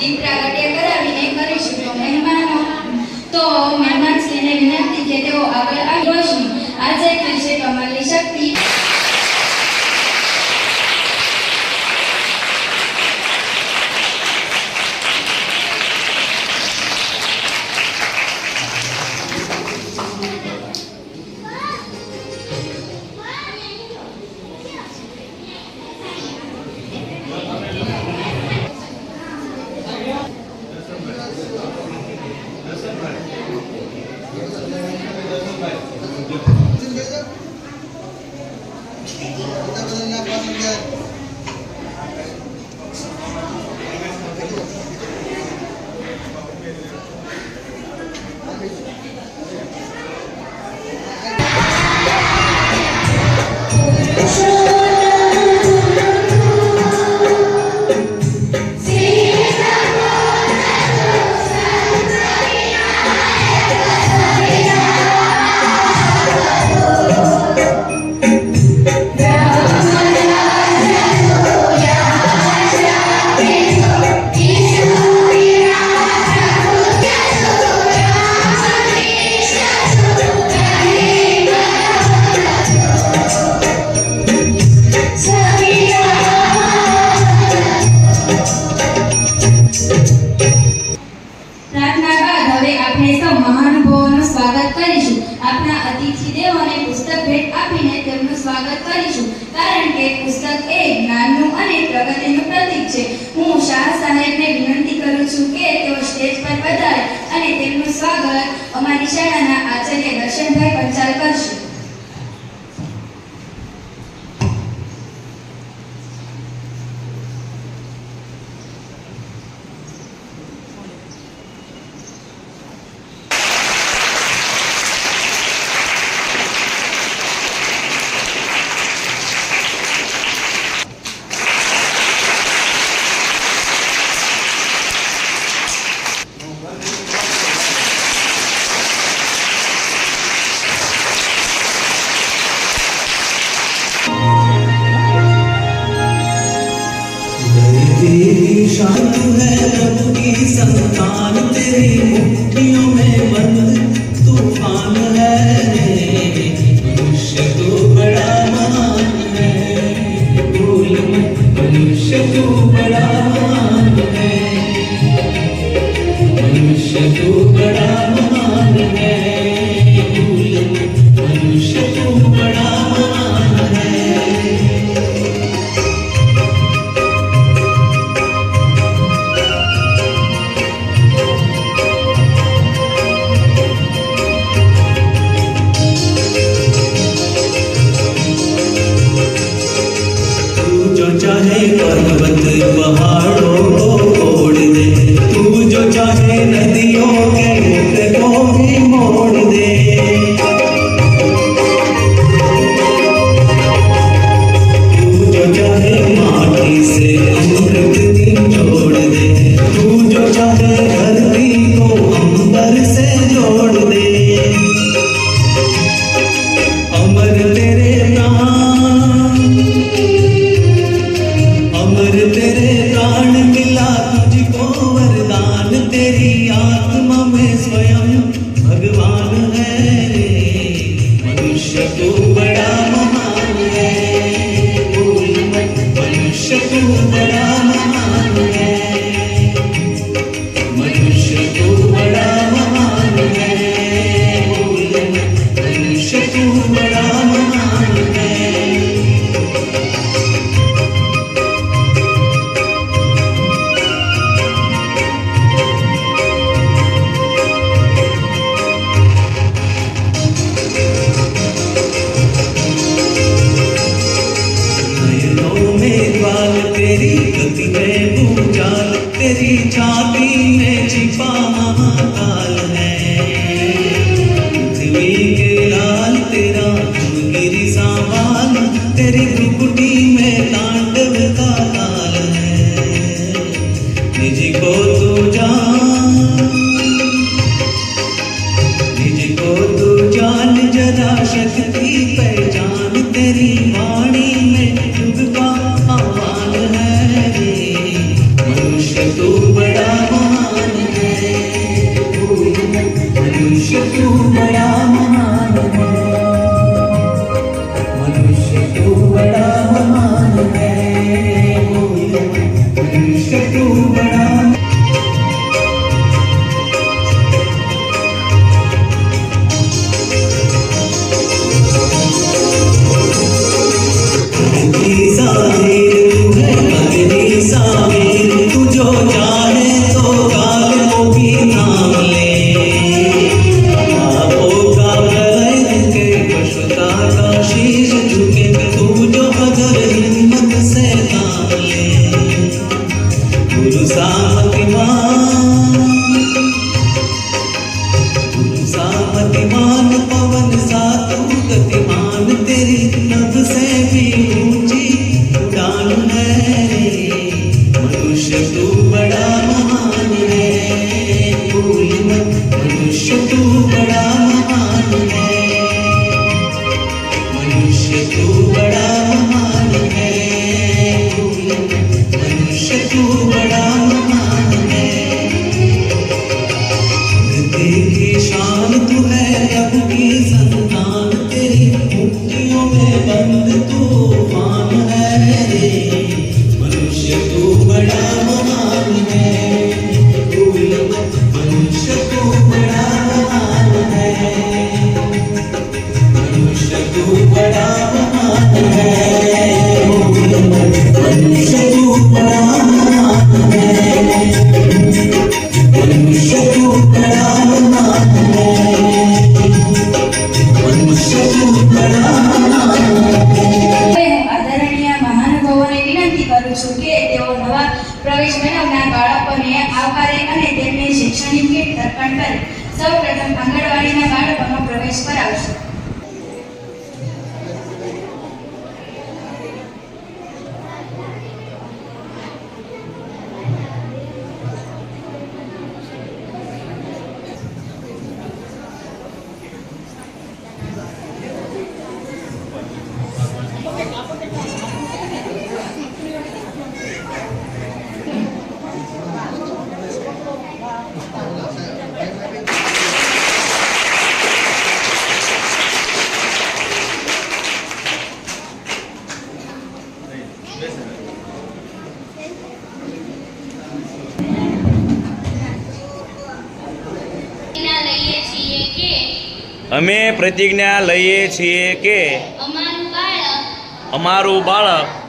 દીપ કરાવીને કરીશું તો મહેમાનો તો મહેમાન શ્રીને વિનંતી કે તેઓ આગળ આવી રોશની આજે થશે કમલની શક્તિ કરીશું. આપણા અતિથિદેવોને પુસ્તક ભેટ આપીને તેમનું સ્વાગત કરીશું. કારણ કે પુસ્તક એ જ્ઞાનનું અને પ્રગતિનું પ્રતીક છે. હું શાહ સાહેબને વિનંતી કરું છું કે તેઓ સ્ટેજ પર વધારે અને તેમનું સ્વાગત અમારી શાળાના આચાર્ય દર્શનભાઈ પંચાલ કરશે. Bhagavan को तू जान जदा शक्ति पहचान तेरी કરું છું કે તેઓ નવા પ્રવેશ મેળવનાર બાળકોને આવકારે અને તેમને શૈક્ષણિક કીટ અર્પણ કરે સૌ પ્રથમ આંગણવાડીના બાળકોનો પ્રવેશ કરાવશું. અમે પ્રતિજ્ઞા લઈએ છીએ કે અમારું બાળક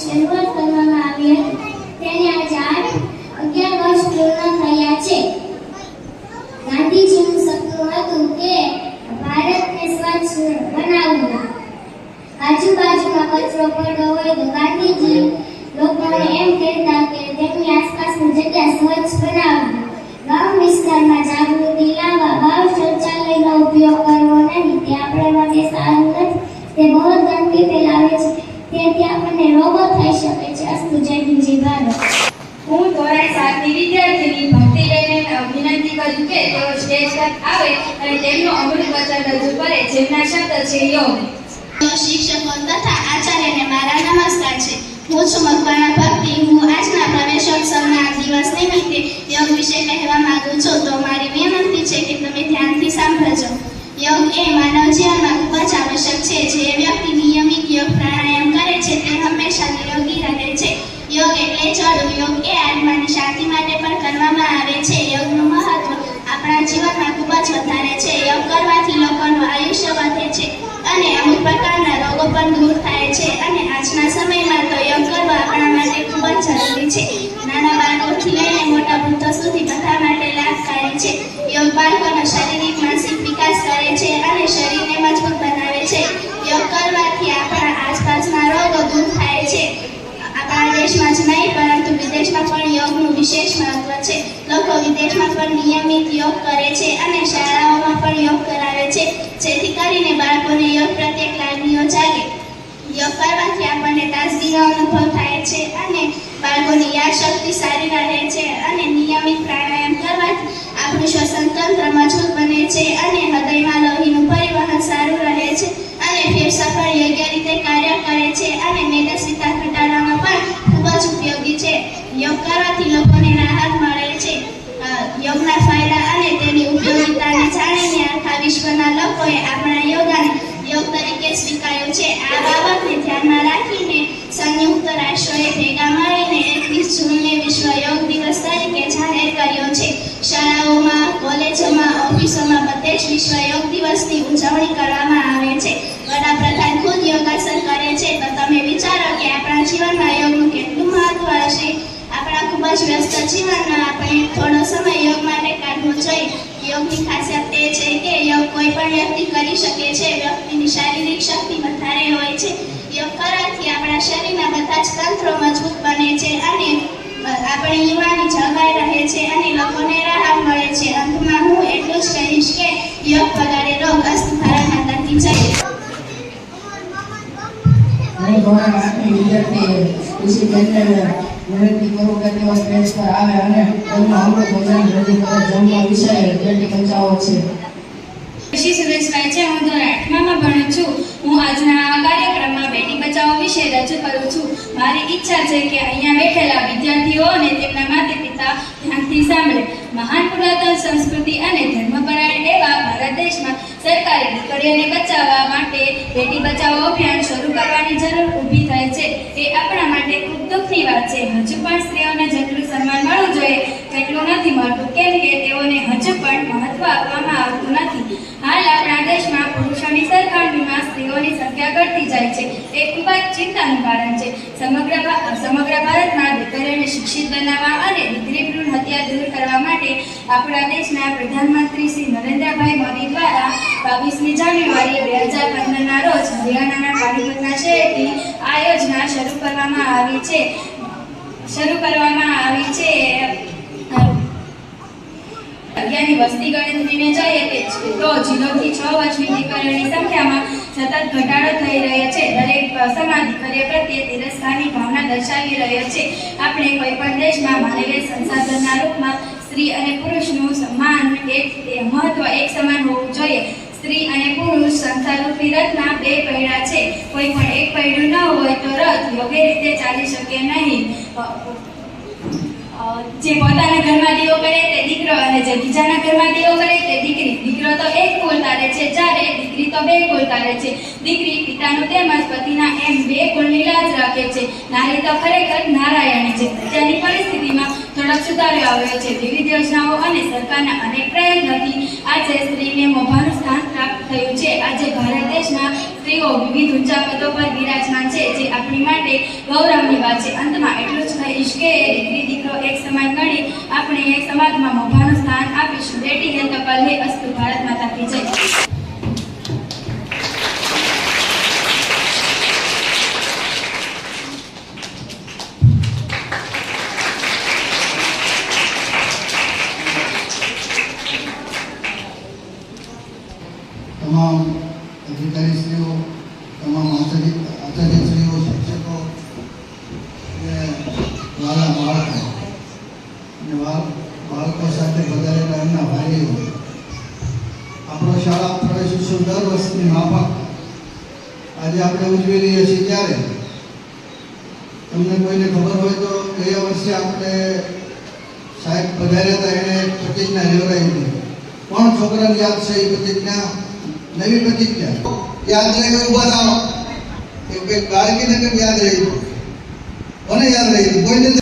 请问 અને રોગો થઈ શકે છે. અસ્તુ જય હિન્દ જય ભારત હું ધોરણ સાતની વિદ્યાર્થીની ભક્તિ બહેને વિનંતી કરું કે તેઓ સ્ટેજ પર આવે અને તેમનું અમૃત વચન રજૂ કરે જેમના શબ્દ છે યોગ. શિક્ષકો તથા આચાર્યને મારા નમસ્કાર છે. હું છું મકવાણા ભક્તિ. હું આજના પ્રવેશોત્સવના દિવસ નિમિત્તે યોગ વિશે કહેવા માંગુ છું. તો મારી વિનંતી છે કે તમે ધ્યાનથી સાંભળજો. યોગ એ માનવ જીવનમાં ખૂબ જ આવશ્યક છે. જે વ્યક્તિ નિયમિત યોગ પ્રાણાયામ કરે છે, તે હંમેશા નિરોગી રહે છે. યોગ એટલે જડું યોગ એ આત્માની શાંતિ માટે પણ કરવામાં આવે છે. યોગનું મહત્વ આપણા જીવનમાં ખૂબ જ વધારે છે. યોગ કરવાથી લોકોનું આયુષ્ય વધે છે અને અમુક પ્રકારના રોગો પણ દૂર થાય છે. અને આજના સમયમાં તો યોગ કરવો આપણા માટે ખૂબ જ જરૂરી છે. નાના બાળકોથી લઈને મોટા વૃદ્ધો સુધી બધા માટે લાભકારી છે યોગ બાળકોનો શારીરિક માનસિક વિકાસ કરે છે અને શરીરને મજબૂત બનાવે છે યોગ કરવાથી આપણા આસપાસના રોગો દૂર થાય છે આપણા દેશમાં જ નહીં પરંતુ વિદેશમાં પણ યોગનું વિશેષ મહત્વ છે લોકો વિદેશમાં પણ નિયમિત યોગ કરે છે અને શાળાઓમાં પણ યોગ કરાવે છે. જેથી કરીને બાળકોને યોગ પ્રત્યે લાગણીઓ જાગે. યોગ કરવાથી આપણને તાજગીનો અનુભવ થાય છે અને બાળકોની યાદશક્તિ સારી રહે છે અને નિયમિત પ્રાણાયામ કરવાથી આપણું શ્વસન તંત્ર મજબૂત બને છે અને હૃદયમાં લોહીનું પરિવહન સારું રહે છે અને ફેફસા પણ યોગ્ય રીતે કાર્ય કરે છે અને મેદસ્વીતા ઘટાડવામાં પણ ખૂબ જ ઉપયોગી છે. યોગ કરવાથી લોકોને રાહત મળે યોગના ફાયદા અને તેની ઉપયોગિતાને જાણીને આખા વિશ્વના લોકોએ આપણા યોગાને યોગ તરીકે સ્વીકાર્યો છે. આ બાબતને ધ્યાનમાં રાખીને સંયુક્ત રાષ્ટ્રોએ ભેગા મળીને એકવીસ જૂનને વિશ્વ યોગ દિવસ તરીકે જાહેર કર્યો છે. શાળાઓમાં, કોલેજોમાં, ઓફિસોમાં બધે જ વિશ્વ યોગ દિવસની ઉજવણી કરવામાં આવે છે. વડાપ્રધાન ખુદ યોગાસન કરે છે. તો તમે વિચારો કે આપણા જીવનમાં યોગનું કેટલું મહત્વ હશે? આપણા ખૂબ જ વ્યસ્ત જીવનમાં આપણે થોડો સમય યોગ માટે કાઢવો જોઈએ યોગની ખાસિયત એ છે કે યોગ કોઈ પણ વ્યક્તિ કરી શકે છે વ્યક્તિની શારીરિક શક્તિ વધારે હોય છે. યોગ કરવાથી આપણા શરીરના બધા જ તંત્રો મજબૂત બને છે અને આપણી યુવાની જળવાઈ રહે છે અને લોકોને રાહત મળે છે. અંતમાં હું એટલું જ કહીશ કે યોગ વગાડે રોગ અસ્તુ ભારત માતાથી જય હું ધોરણ આઠની વિદ્યાર્થી કૃષિ કેન્દ્રને વિનંતી કરું કે તેઓ સ્ટેજ પર આવે અને તેમનું અમૃત ભોજન રજૂ કરે જેમનો વિષય પેટી પંચાવો છે. ઋષિ સુરેશભાઈ છે હું ધોરણ આઠમામાં ભણું છું હું આજના આ કાર્યક્રમમાં બેટી બચાવો વિશે રજૂ કરું છું. મારી ઈચ્છા છે કે અહીંયા બેઠેલા વિદ્યાર્થીઓ અને તેમના માતા પિતા ધ્યાનથી સાંભળે. મહાન પુરાતન સંસ્કૃતિ અને ધર્મપરાયણ એવા ભારત દેશમાં સરકારે દીકરીઓને બચાવવા માટે બેટી બચાવો અભિયાન શરૂ કરવાની જરૂર ઊભી થઈ છે. એ આપણા માટે ખૂબ દુઃખની વાત છે. હજુ પણ સ્ત્રીઓને જેટલું સન્માન મળવું જોઈએ, તેટલું નથી મળતું, કેમ કે તેઓને હજુ પણ મહત્વ આપવામાં આવતું નથી. હાલ આપણા દેશમાં પુરુષોની સરખામણીમાં સ્ત્રીઓની સંખ્યા ઘટતી જાય છે. એ ખૂબ જ ચિંતાનું કારણ છે. સમગ્ર સમગ્ર ભારતમાં દીકરીઓને શિક્ષિત બનાવવા આપણા દેશના પ્રધાનમંત્રી શ્રી નરેન્દ્રભાઈ મોદી દ્વારા બાવીસમી જાન્યુઆરી બે હજાર પંદરના રોજ હરિયાણાના પાણીપતના શહેરથી આ યોજના શરૂ કરવામાં આવી છે. શરૂ કરવામાં આવી છે. અગિયારની વસ્તી ઘટાડો થઈ રહ્યો છે. દરેક સમાજ દીકરીઓ ભાવના દર્શાવી રહ્યો છે. આપણે કોઈ પણ દેશમાં માનવીય સંસાધનના રૂપમાં સ્ત્રી અને પુરુષનું સન્માન એક મહત્વ એક સમાન હોવું જોઈએ. સ્ત્રી અને પુરુષ સંસારરૂપી રથના બે પૈડા છે. કોઈ પણ એક પૈડું ન હોય તો રથ યોગ્ય રીતે ચાલી શકે નહીં. જે પોતાના ઘરમાં દીવો કરે તે દીકરો અને જે બીજાના ઘરમાં દીવો કરે તે દીકરી. દીકરો તો એક કુલ તારે છે જ્યારે દીકરી તો બે કુલ તારે છે. દીકરી પિતાનું તેમજ પતિના એમ બે કુળની લાજ રાખે છે. નારી તો ખરેખર નારાયણી છે. અત્યારની પરિસ્થિતિમાં થોડોક સુધારો આવ્યો છે. વિવિધ યોજનાઓ અને સરકારના અનેક પ્રયત્નોથી આજે સ્ત્રીને મોભાનું સ્થાન પ્રાપ્ત થયું છે. આજે ભારત દેશમાં સ્ત્રીઓ વિવિધ ઊંચા પદો પર બિરાજમાન છે, જે આપણી માટે ગૌરવની વાત છે. અંતમાં એટલું જ કે દીકરી દીકરો એક સમાન ગણી આપણે સમાજમાં મોભાનું સ્થાન આપીશું. બેટી હે તો કલ હે અસ્તુ ભારત માતા કી જય. તમામ અધિકારીશ્રીઓ, તમામ આચાર્ય, આચાર્યશ્રીઓ શિક્ષકો અને વાલા બાળકો ગામના ભાઈઓ આપણો શાળા પ્રવેશ ઉત્સવ દર વર્ષની માફક આજે આપણે ઉજવી છીએ ત્યારે. તમને કોઈને ખબર હોય તો ગયા વર્ષે આપણે સાહેબ પધાર્યા હતા, એણે પ્રતિજ્ઞા લેવડાવી કોણ છોકરાને યાદ છે એ પ્રતિજ્ઞા? નવી પ્રતિજ્ઞા. યાદ રહી ઊભા થાવ એક બાળકીને કેમ યાદ રહી? કોને યાદ રહી? કોઈને